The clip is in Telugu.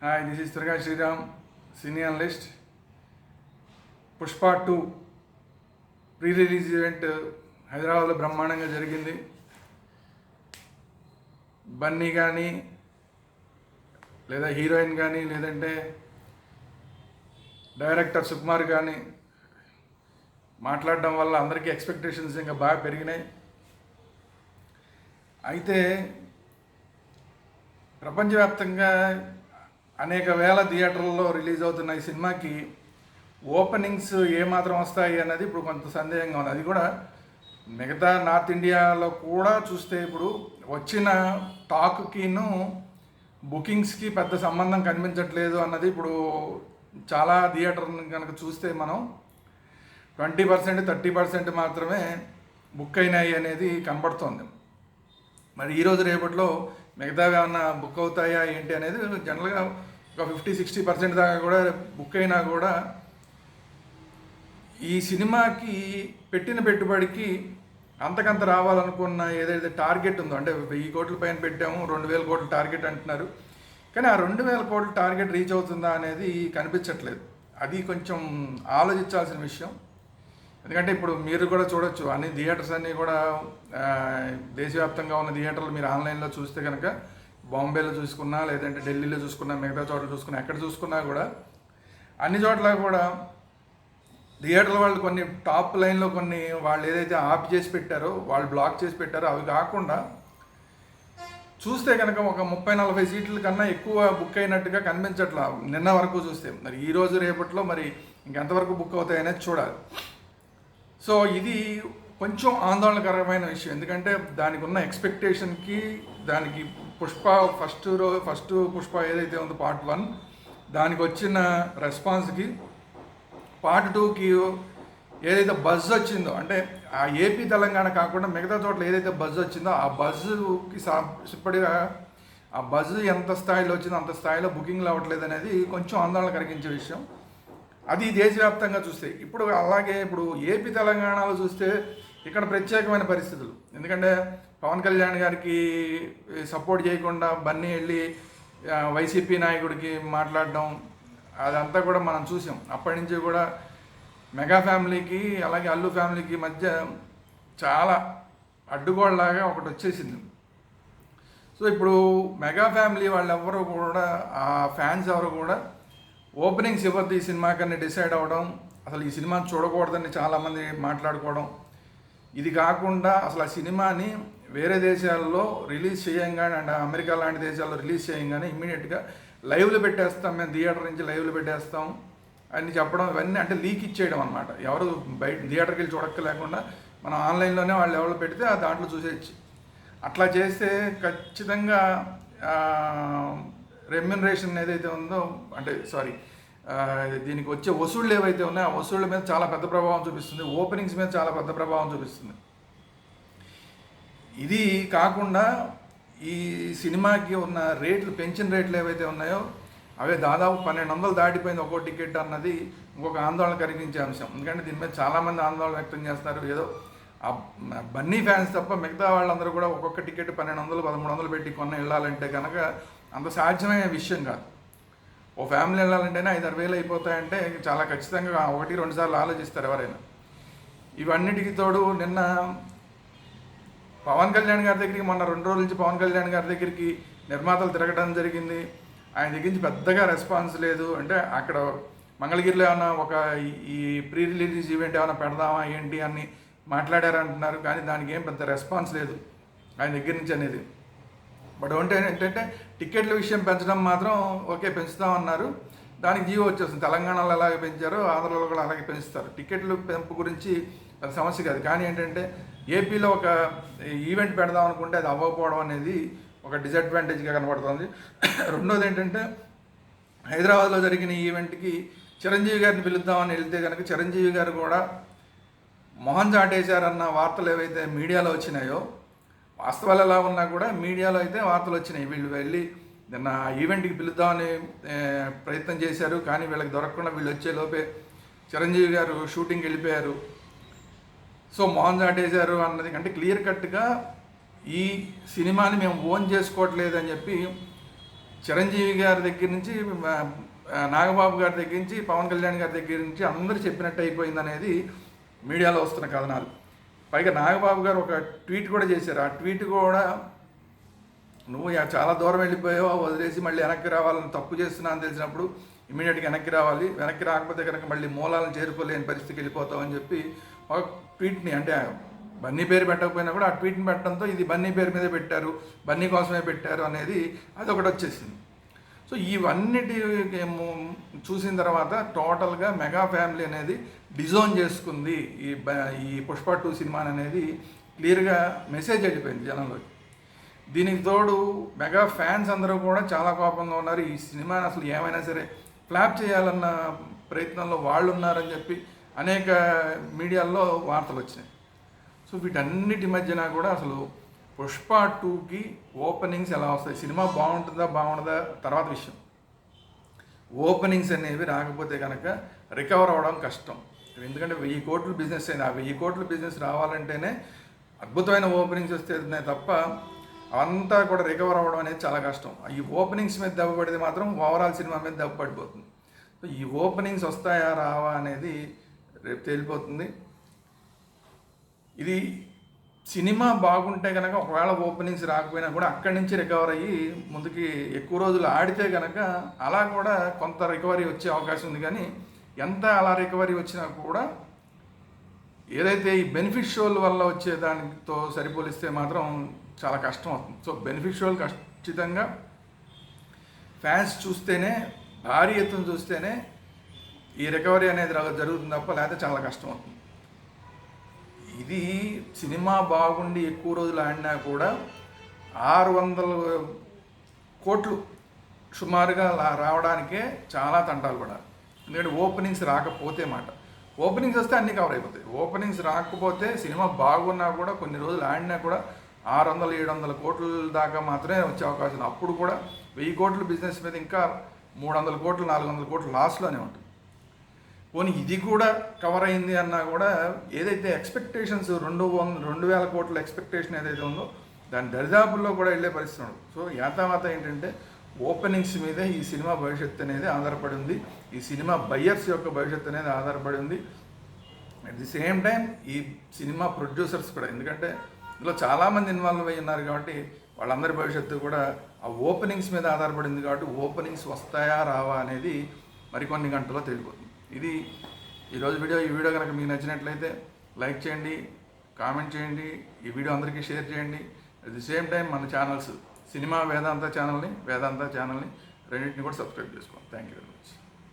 Hi this is Durga Sriram senior analyst Pushpa two pre release event హైదరాబాద్లో బ్రహ్మాండంగా జరిగింది. బన్నీ కానీ లేదా హీరోయిన్ కానీ లేదంటే డైరెక్టర్ సుకుమార్ కానీ మాట్లాడడం వల్ల అందరికీ ఎక్స్పెక్టేషన్స్ ఇంకా బాగా పెరిగినాయి. అయితే ప్రపంచవ్యాప్తంగా అనేక వేల థియేటర్లలో రిలీజ్ అవుతున్న ఈ సినిమాకి ఓపెనింగ్స్ ఏమాత్రం వస్తాయి అన్నది ఇప్పుడు కొంత సందేహంగా ఉంది. అది కూడా మిగతా నార్త్ ఇండియాలో కూడా చూస్తే ఇప్పుడు వచ్చిన టాక్కిను బుకింగ్స్కి పెద్ద సంబంధం కనిపించట్లేదు అన్నది ఇప్పుడు చాలా థియేటర్ని కనుక చూస్తే మనం ట్వంటీ పర్సెంట్ థర్టీ పర్సెంట్ మాత్రమే బుక్ అయినాయి అనేది కనబడుతోంది. మరి ఈరోజు రేపట్లో మిగతావి ఏమన్నా బుక్ అవుతాయా ఏంటి అనేది జనరల్గా ఒక ఫిఫ్టీ సిక్స్టీ పర్సెంట్ దాకా కూడా బుక్ అయినా కూడా ఈ సినిమాకి పెట్టిన పెట్టుబడికి అంతకంత రావాలనుకున్న ఏదైతే టార్గెట్ ఉందో అంటే వెయ్యి కోట్ల పైన పెట్టాము రెండు వేల కోట్ల టార్గెట్ అంటున్నారు. కానీ ఆ రెండు వేల కోట్ల టార్గెట్ రీచ్ అవుతుందా అనేది కనిపించట్లేదు. అది కొంచెం ఆలోచించాల్సిన విషయం. ఎందుకంటే ఇప్పుడు మీరు కూడా చూడొచ్చు అన్ని థియేటర్స్ అన్నీ కూడా దేశవ్యాప్తంగా ఉన్న థియేటర్లు మీరు ఆన్లైన్లో చూస్తే కనుక బాంబేలో చూసుకున్నా లేదంటే ఢిల్లీలో చూసుకున్నా మిగతా చోట్ల చూసుకున్నా ఎక్కడ చూసుకున్నా కూడా అన్ని చోట్ల కూడా థియేటర్ల వాళ్ళు కొన్ని టాప్ లైన్లో కొన్ని వాళ్ళు ఏదైతే ఆఫ్ చేసి పెట్టారో వాళ్ళు బ్లాక్ చేసి పెట్టారో అవి కాకుండా చూస్తే కనుక ఒక ముప్పై నలభై సీట్ల కన్నా ఎక్కువ బుక్ అయినట్టుగా కనిపించట్లా నిన్న వరకు చూస్తే. మరి ఈరోజు రేపట్లో మరి ఇంకెంతవరకు బుక్ అవుతాయనేది చూడాలి. సో ఇది కొంచెం ఆందోళనకరమైన విషయం. ఎందుకంటే దానికి ఉన్న ఎక్స్పెక్టేషన్కి దానికి Pushpa first row first Pushpa ఏదైతే ఉందో పార్ట్ వన్ దానికి వచ్చిన రెస్పాన్స్కి పార్ట్ టూకి ఏదైతే బజ్ వచ్చిందో అంటే ఆ ఏపీ తెలంగాణ కాకుండా మిగతా చోట్ల ఏదైతే బజ్ వచ్చిందో ఆ బజ్కి ఇప్పటిగా ఆ బజ్ ఎంత స్థాయిలో వచ్చిందో అంత స్థాయిలో బుకింగ్లు అవ్వట్లేదు అనేది కొంచెం ఆందోళన కలిగించే విషయం. అది దేశవ్యాప్తంగా చూస్తే ఇప్పుడు అలాగే ఇప్పుడు ఏపీ తెలంగాణలో చూస్తే ఇక్కడ ప్రత్యేకమైన పరిస్థితులు. ఎందుకంటే పవన్ కళ్యాణ్ గారికి సపోర్ట్ చేయకుండా బన్నీ వెళ్ళి వైసీపీ నాయకుడికి మాట్లాడడం అదంతా కూడా మనం చూసాం. అప్పటి నుంచి కూడా మెగా ఫ్యామిలీకి అలాగే అల్లు ఫ్యామిలీకి మధ్య చాలా అడ్డుగోడలాగా ఒకటి వచ్చేసింది. సో ఇప్పుడు మెగా ఫ్యామిలీ వాళ్ళు కూడా ఆ ఫ్యాన్స్ ఎవరు కూడా ఓపెనింగ్స్ ఇవ్వద్దు ఈ సినిమా కన్నా డిసైడ్ అవ్వడం అసలు ఈ సినిమా చూడకూడదని చాలామంది మాట్లాడుకోవడం. ఇది కాకుండా అసలు ఆ సినిమాని వేరే దేశాల్లో రిలీజ్ చేయంగానే అండ్ అమెరికా లాంటి దేశాల్లో రిలీజ్ చేయంగానే ఇమ్మీడియట్గా లైవ్లో పెట్టేస్తాం. మేము థియేటర్ నుంచి లైవ్లో పెట్టేస్తాం అని చెప్పడం ఇవన్నీ అంటే లీక్ ఇచ్చేయడం అనమాట ఎవరు బయట థియేటర్కి వెళ్ళి చూడక్క లేకుండా మనం ఆన్లైన్లోనే వాళ్ళు ఎవరు పెడితే ఆ దాంట్లో చూసేయచ్చు. అట్లా చేస్తే ఖచ్చితంగా రెమ్యునరేషన్ ఏదైతే ఉందో అంటే సారీ దీనికి వచ్చే వసూళ్ళు ఏవైతే ఉన్నాయో ఆ వసూళ్ళ మీద చాలా పెద్ద ప్రభావం చూపిస్తుంది. ఓపెనింగ్స్ మీద చాలా పెద్ద ప్రభావం చూపిస్తుంది. ఇది కాకుండా ఈ సినిమాకి ఉన్న రేట్లు పెంచిన రేట్లు ఏవైతే ఉన్నాయో అవే దాదాపు పన్నెండు వందలు దాటిపోయింది ఒక్కో టికెట్ అన్నది ఇంకొక ఆందోళన కలిగించే అంశం. ఎందుకంటే దీని మీద చాలామంది ఆందోళన వ్యక్తం చేస్తారు ఏదో ఆ బన్నీ ఫ్యాన్స్ తప్ప మిగతా వాళ్ళందరూ కూడా ఒక్కొక్క టికెట్ పన్నెండు వందలు పదమూడు వందలు పెట్టి కొన్న వెళ్ళాలంటే కనుక అంత సాధ్యమయ్యే విషయం కాదు. ఓ ఫ్యామిలీ వెళ్ళాలంటేనే ఐదారు వేలు అయిపోతాయంటే చాలా ఖచ్చితంగా ఒకటి రెండు సార్లు ఆలోచిస్తారు ఎవరైనా. ఇవన్నిటికి తోడు నిన్న పవన్ కళ్యాణ్ గారి దగ్గరికి మొన్న రెండు రోజుల నుంచి పవన్ కళ్యాణ్ గారి దగ్గరికి నిర్మాతలు తిరగడం జరిగింది. ఆయన దగ్గర నుంచి పెద్దగా రెస్పాన్స్ లేదు. అంటే అక్కడ మంగళగిరిలో ఏమైనా ఒక ఈ- ఈ ప్రీ రిలీజ్ ఈవెంట్ ఏమైనా పెడదామా ఏంటి అని మాట్లాడారంటున్నారు. కానీ దానికి ఏం పెద్ద రెస్పాన్స్ లేదు. ఆయన దగ్గర నుంచి అనేది. బట్ అంటే ఏంటంటే టికెట్ల విషయం పెంచడం మాత్రం ఓకే పెంచుతామన్నారు దానికి జీవో వచ్చేస్తుంది. తెలంగాణలో అలాగే పెంచారు ఆంధ్రలో కూడా అలాగే పెంచుతారు. టికెట్లు పెంపు గురించి అది సమస్య కాదు. కానీ ఏంటంటే ఏపీలో ఒక ఈవెంట్ పెడదాం అనుకుంటే అది అవ్వకపోవడం అనేది ఒక డిసడ్వాంటేజ్గా కనబడుతుంది. రెండోది ఏంటంటే హైదరాబాద్లో జరిగిన ఈవెంట్కి చిరంజీవి గారిని పిలుద్దామని వెళ్తే కనుక చిరంజీవి గారు కూడా మొహం చాటేశారన్న వార్తలు ఏవైతే మీడియాలో వచ్చినాయో వాస్తవాలు ఎలా ఉన్నా కూడా మీడియాలో అయితే వార్తలు వచ్చినాయి. వీళ్ళు వెళ్ళి నిన్న ఈవెంట్కి పిలుద్దామని ప్రయత్నం చేశారు. కానీ వీళ్ళకి దొరకకుండా వీళ్ళు వచ్చే లోపే చిరంజీవి గారు షూటింగ్కి వెళ్ళిపోయారు. సో మోహన్ దాటేశారు అన్నది అంటే క్లియర్ కట్గా ఈ సినిమాని మేము ఓన్ చేసుకోవట్లేదు అని చెప్పి చిరంజీవి గారి దగ్గర నుంచి నాగబాబు గారి దగ్గర నుంచి పవన్ కళ్యాణ్ గారి దగ్గర నుంచి అందరూ చెప్పినట్టు అయిపోయింది అనేది మీడియాలో వస్తున్న కథనాలు. పైగా నాగబాబు గారు ఒక ట్వీట్ కూడా చేశారు. ఆ ట్వీట్ కూడా నువ్వు చాలా దూరం వెళ్ళిపోయావు వదిలేసి మళ్ళీ వెనక్కి రావాలని తప్పు చేస్తున్నా అని తెలిసినప్పుడు ఇమీడియట్గా వెనక్కి రావాలి. వెనక్కి రాకపోతే కనుక మళ్ళీ మూలాలను చేరుకోలేని పరిస్థితికి వెళ్ళిపోతావు అని చెప్పి ఒక ట్వీట్ని అంటే బన్నీ పేరు పెట్టకపోయినా కూడా ఆ ట్వీట్ని పెట్టడంతో ఇది బన్నీ పేరు మీదే పెట్టారు బన్నీ కోసమే పెట్టారు అనేది అది ఒకటి వచ్చేసింది. సో ఇవన్నిటి చూసిన తర్వాత టోటల్గా మెగా ఫ్యామిలీ అనేది డిజోన్ చేసుకుంది. ఈ బ- ఈ పుష్ప టూ సినిమా అనేది క్లియర్గా మెసేజ్ వెళ్ళిపోయింది జనంలోకి. దీనికి తోడు మెగా ఫ్యాన్స్ అందరూ కూడా చాలా కోపంగా ఉన్నారు. ఈ సినిమాని అసలు ఏమైనా సరే ఫ్లాప్ చేయాలన్న ప్రయత్నంలో వాళ్ళు ఉన్నారని చెప్పి అనేక మీడియాల్లో వార్తలు వచ్చినాయి. సో వీటన్నిటి మధ్యన కూడా అసలు పుష్ప టూకి ఓపెనింగ్స్ ఎలా వస్తాయి? సినిమా బాగుంటుందా బాగుంటుందా తర్వాత విషయం. ఓపెనింగ్స్ అనేవి రాకపోతే కనుక రికవర్ అవ్వడం కష్టం. ఎందుకంటే వెయ్యి కోట్లు బిజినెస్ అయింది. ఆ వెయ్యి కోట్ల బిజినెస్ రావాలంటేనే అద్భుతమైన ఓపెనింగ్స్ వస్తే తప్ప అంతా కూడా రికవర్ అవ్వడం అనేది చాలా కష్టం. ఈ ఓపెనింగ్స్ మీద దెబ్బ పడితే మాత్రం ఓవరాల్ సినిమా మీద దెబ్బ పడిపోతుంది. సో ఈ ఓపెనింగ్స్ వస్తాయా రావా అనేది రేపు తేలిపోతుంది. ఇది సినిమా బాగుంటే కనుక ఒకవేళ ఓపెనింగ్స్ రాకపోయినా కూడా అక్కడి నుంచి రికవర్ అయ్యి ముందుకి ఎక్కువ రోజులు ఆడితే కనుక అలా కూడా కొంత రికవరీ వచ్చే అవకాశం ఉంది. కానీ ఎంత అలా రికవరీ వచ్చినా కూడా ఏదైతే ఈ బెనిఫిట్ షోల వల్ల వచ్చే దానితో సరిపోలిస్తే మాత్రం చాలా కష్టం అవుతుంది. సో బెనిఫిట్ షోలు ఖచ్చితంగా ఫ్యాన్స్ చూస్తేనే భారీ ఎత్తున చూస్తేనే ఈ రికవరీ అనేది జరుగుతుంది తప్ప లేకపోతే చాలా కష్టం అవుతుంది. ఇది సినిమా బాగుండి ఎక్కువ రోజులు ఆడినా కూడా ఆరు వందల కోట్లు సుమారుగా రావడానికే చాలా తంటాలు పడాలి. ఎందుకంటే ఓపెనింగ్స్ రాకపోతే మాట. ఓపెనింగ్స్ వస్తే అన్నీ కవర్ అయిపోతాయి. ఓపెనింగ్స్ రాకపోతే సినిమా బాగున్నా కూడా కొన్ని రోజులు ఆడినా కూడా ఆరు వందల ఏడు వందల కోట్ల దాకా మాత్రమే వచ్చే అవకాశం. అప్పుడు కూడా వెయ్యి కోట్ల బిజినెస్ మీద ఇంకా మూడు వందల కోట్లు నాలుగు వందల కోట్లు లాస్లోనే ఉంటుంది. పోనీ ఇది కూడా కవర్ అయింది అన్నా కూడా ఏదైతే ఎక్స్పెక్టేషన్స్ రెండు వంద రెండు వేల కోట్ల ఎక్స్పెక్టేషన్ ఏదైతే ఉందో దాని దరిదాపుల్లో కూడా వెళ్ళే పరిస్థితి ఉండదు. సో యాతావాత ఏంటంటే ఓపెనింగ్స్ మీదే ఈ సినిమా భవిష్యత్తు అనేది ఆధారపడి ఉంది. ఈ సినిమా బయ్యర్స్ యొక్క భవిష్యత్తు అనేది ఆధారపడి ఉంది. అట్ ది సేమ్ టైం ఈ సినిమా ప్రొడ్యూసర్స్ కూడా ఎందుకంటే ఇందులో చాలామంది ఇన్వాల్వ్ అయి ఉన్నారు కాబట్టి వాళ్ళందరి భవిష్యత్తు కూడా ఆ ఓపెనింగ్స్ మీద ఆధారపడింది కాబట్టి ఓపెనింగ్స్ వస్తాయా రావా అనేది మరికొన్ని గంటల్లో తెలిపోతుంది ఇది ఈరోజు వీడియో ఈ వీడియో కనుక మీకు నచ్చినట్లయితే లైక్ చేయండి కామెంట్ చేయండి ఈ వీడియో అందరికీ షేర్ చేయండి. అట్ ది సేమ్ టైం మన ఛానల్స్ సినిమా వేదాంత ఛానల్ని వేదాంత ఛానల్ని రెండింటిని కూడా సబ్స్క్రైబ్ చేసుకోండి. Thank you very much